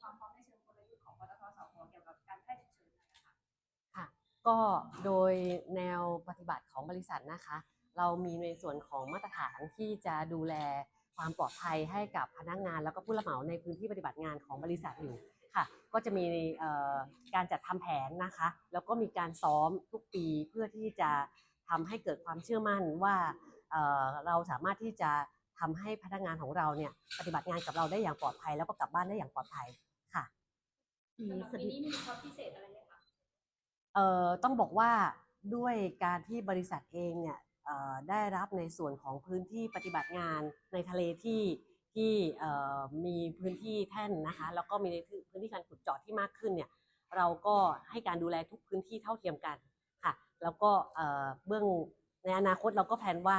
ความพร้อมในเชิงกลยุทธ์ของปตทสพเกี่ยวกับการแพทย์ฉุกเฉินนะคะค่ะ ก็โดยแนวปฏิบัติของบริษัทนะคะ เรามีในส่วนของมาตรฐานที่จะดูแลความปลอดภัยให้กับพนักงานแล้วก็ผู้รับเหมาในพื้นที่ปฏิบัติงานของบริษัทอยู่ค่ะ ก็จะมีการจัดทำแผนนะคะ แล้วก็มีการซ้อมทุกปีเพื่อที่จะทำให้เกิดความเชื่อมั่นว่าเเราสามารถที่จะทำให้พนักงานของเราเนี่ยปฏิบัติงานกับเราได้อย่างปลอดภัย แล้วก็กลับบ้านได้อย่างปลอดภัย ค่ะมีสำหรับสปีถินี้มีคอร์สพิเศษอะไรไหมคะเอ่อต้องบอกว่าด้วยการที่บริษัทเองเนี่ยเอ่อได้รับในส่วนของพื้นที่ปฏิบัติงานในทะเลที่ที่เอ่อมีพื้นที่แท่นนะคะ แล้วก็มีในพื้นที่การขุดเจาะที่มากขึ้นเนี่ยเราก็ให้การดูแลทุกพื้นที่เท่าเทียมกันค่ะ แล้วก็เอ่อเบื้องในอนาคตเราก็แผนว่า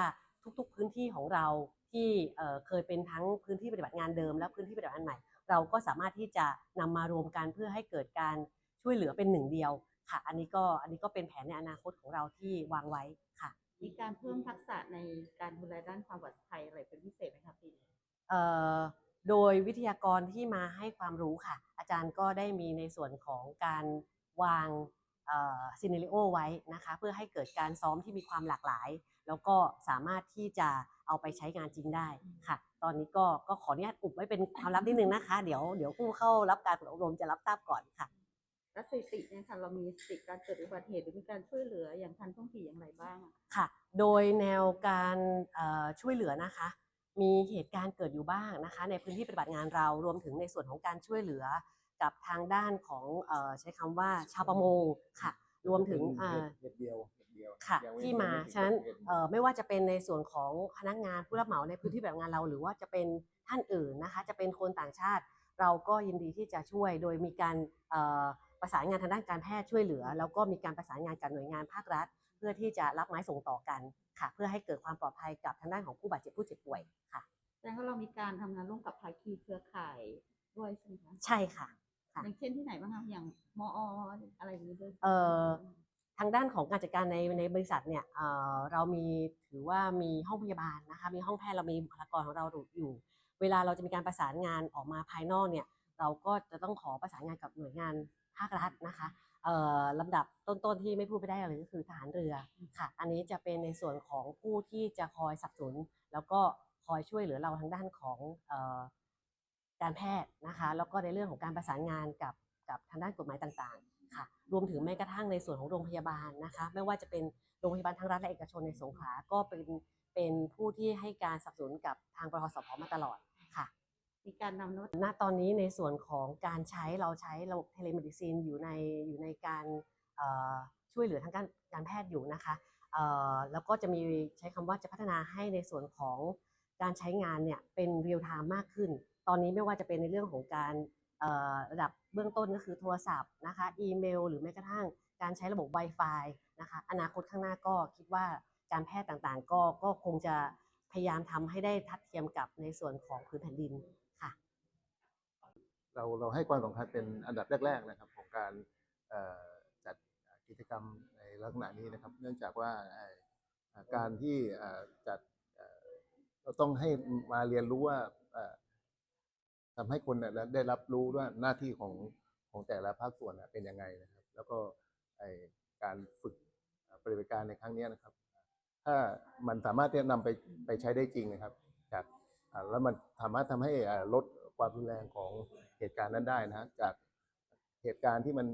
ทุกๆพื้นที่ของเราที่เอ่อเคยเป็นทั้งพื้นที่ปฏิบัติงานเดิม และพื้นที่ปฏิบัติงานใหม่ เราก็สามารถที่จะนำมารวมกันเพื่อให้เกิดการช่วยเหลือเป็นหนึ่งเดียวค่ะ อันนี้ก็อันนี้ก็เป็นแผนในอนาคตของเราที่วางไว้ค่ะ มีการเพิ่มทักษะในการดูแลด้านความปลอดภัยอะไรเป็นพิเศษไหมครับปีนี้เอ่อโดยวิทยากรที่มาให้ความรู้ค่ะ อาจารย์ก็ได้มีในส่วนของการวาง ซีเนริโอไว้นะคะเพื่อให้เกิดการซ้อมที่มีความหลากหลาย แล้วก็สามารถที่จะเอาไปใช้งานจริงได้ค่ะ ตอนนี้ก็ก็ขออนุญาตอุบไว้เป็นความลับนิดนึงนะคะ เดี๋ยวเดี๋ยวผู้เข้ารับการฝึกอบรมจะรับทราบก่อนค่ะและสถิติเนี่ยค่ะเรามีสถิติการเกิดอุบัติเหตุหรือมีการช่วยเหลืออย่างทันท่วงทีอย่างไรบ้างอะค่ะ โดยแนวการเอ่อช่วยเหลือนะคะ มีเหตุการณ์เกิดอยู่บ้างนะคะ ในพื้นที่ปฏิบัติงานเรารวมถึงในส่วนของการช่วยเหลือ กับทางด้านของเอ่อใช้คำว่าชาวประมงค่ะ รวมถึงเอ่อเหตุเดียวเหตุเดียวค่ะยังไที่มายังไถึงฉะนั้นเหตุเอ่อไม่ว่าจะเป็นในส่วนของพนักงานผู้รับเหมาในพื้นที่แบบงานเรา หรือว่าจะเป็นท่านอื่นนะคะ จะเป็นคนต่างชาติ เราก็ยินดีที่จะช่วย โดยมีการเอ่อประสานงานทางด้านการแพทย์ช่วยเหลือ แล้วก็มีการประสานงานกับหน่วยงานภาครัฐ เพื่อที่จะรับไม้ส่งต่อกันค่ะ เพื่อให้เกิดความปลอดภัยกับทางด้านของผู้บาดเจ็บผู้เจ็บป่วยค่ะแสดงว่าเรามีการทำงานร่วมกับภาคีเครือข่ายด้วยใช่ไหมคะใช่ค่ะ ค่ะอย่างเช่นที่ไหนบ้างคะอย่างมออะไรอย่างนี้ด้วยเอ่อ ทางด้านของการจัดการในในบริษัทเนี่ยเอ่อเรามีถือว่ามีห้องพยาบาลนะคะ มีห้องแพทย์เรามีบุคลากรของเราอยู่ เวลาเราจะมีการประสานงานออกมาภายนอกเนี่ย เราก็จะต้องขอประสานงานกับหน่วยงานภาครัฐนะคะเอ่อลำดับต้นๆที่ไม่พูดไม่ได้เลยก็คือทหารเรือค่ะ อันนี้จะเป็นในส่วนของผู้ที่จะคอยสนับสนุน แล้วก็คอยช่วยเหลือเราทางด้านของเอ่อ การแพทย์นะคะ แล้วก็ในเรื่องของการประสานงานกับกับทางด้านกฎหมายต่างๆค่ะ รวมถึงแม้กระทั่งในส่วนของโรงพยาบาลนะคะ ไม่ว่าจะเป็นโรงพยาบาลทั้งรัฐและเอกชนในสงขลาก็เป็นเป็นผู้ที่ให้การสนับสนุนกับทางปทสพมาตลอดค่ะมีการนำนวัตณตอนนี้ในส่วนของการใช้เราใช้ระบบเทเลมดิซีนอยู่ในอยู่ในการเอ่อช่วยเหลือทางการการแพทย์อยู่นะคะเอ่อแล้วก็จะมีใช้คำว่าจะพัฒนาให้ในส่วนของ การใช้งานเนี่ยเป็นเรียลไทม์มากขึ้น ตอนนี้ไม่ว่าจะเป็นในเรื่องของการระดับเบื้องต้นก็คือโทรศัพท์นะคะอีเมล หรือแม้กระทั่งการใช้ระบบ Wi-Fi นะคะอนาคตข้างหน้าก็คิดว่าการแพทย์ต่างๆ ก็ก็คงจะพยายามทำให้ได้ทัดเทียมกับในส่วนของพื้นแผ่นดินค่ะ เราเราให้ความสำคัญเป็นอันดับแรก ๆนะครับ ของการจัดกิจกรรมในลักษณะนี้นะครับ เนื่องจากว่าการที่จัด เราต้องให้มาเรียนรู้ว่าเอ่อทำให้คนเนี่ยได้รับรู้ว่าหน้าที่ของของแต่ละภาคส่วนเป็นยังไงนะครับ แล้วก็การฝึกปฏิบัติการในครั้งนี้นะครับ ถ้ามันสามารถที่จะนำไปไปใช้ได้จริงนะครับจากแล้วมันสามารถทำให้ลดความรุนแรงของเหตุการณ์นั้นได้นะจากเหตุการณ์ที่มัน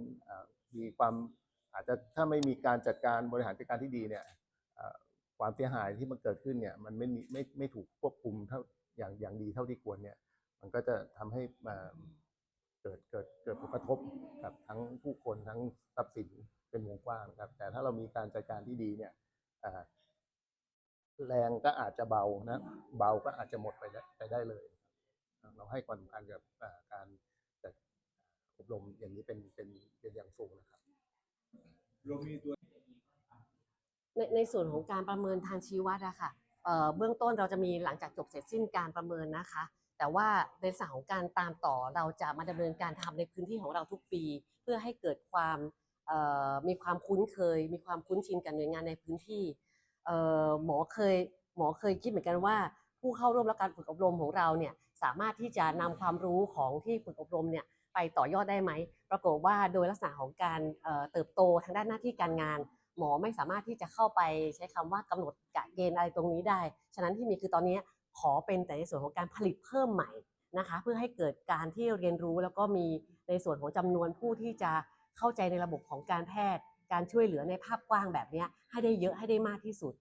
มีความอาจจะถ้าไม่มีการจัดการบริหารจัดการที่ดีเนี่ย ความเสียหายที่มันเกิดขึ้นเนี่ยมันไม่มีไม่ไม่ถูกควบคุมเท่าอย่างอย่างดีเท่าที่ควรเนี่ย มันก็จะทำให้มาเกิดเกิดเกิดผลกระทบกับทั้งผู้คนทั้งทรัพย์สินเป็นวงกว้างครับ แต่ถ้าเรามีการจัดการที่ดีเนี่ยแรงก็อาจจะเบานะเบาก็อาจจะหมดไปได้ไปได้เลย เราให้ความสำคัญกับการจัดอบรมอย่างนี้เป็นเป็นเป็นอย่างสูงนะครับเรามีตัว ในในส่วนของการประเมินทางชีวัดอะค่ะเเบื้องต้นเราจะมีหลังจากจบเสร็จสิ้นการประเมินนะคะ แต่ว่าในส่วนของการตามต่อเราจะมาดำเนินการทำในพื้นที่ของเราทุกปี เพื่อให้เกิดความมีความคุ้นเคย มีความคุ้นชินกับหน่วยงานในพื้นที่หมอเคยหมอเคยคิดเหมือนกันว่า ผู้เข้าร่วมรับการฝึกอบรมของเราเนี่ยสามารถที่จะนำความรู้ของที่ฝึกอบรมเนี่ยไปต่อยอดได้ไหม ปรากฏว่าโดยลักษณะของการเเติบโตทางด้านหน้าที่การงาน หมอไม่สามารถที่จะเข้าไปใช้คำว่ากำหนดกะเกณฑ์อะไรตรงนี้ได้ ฉะนั้นที่มีคือตอนนี้ขอเป็นแต่ในส่วนของการผลิตเพิ่มใหม่นะคะเพื่อให้เกิดการที่เรียนรู้แล้วก็มีในส่วนของจำนวนผู้ที่จะเข้าใจในระบบของการแพทย์ การช่วยเหลือในภาพกว้างแบบนี้ให้ได้เยอะให้ได้มากที่สุด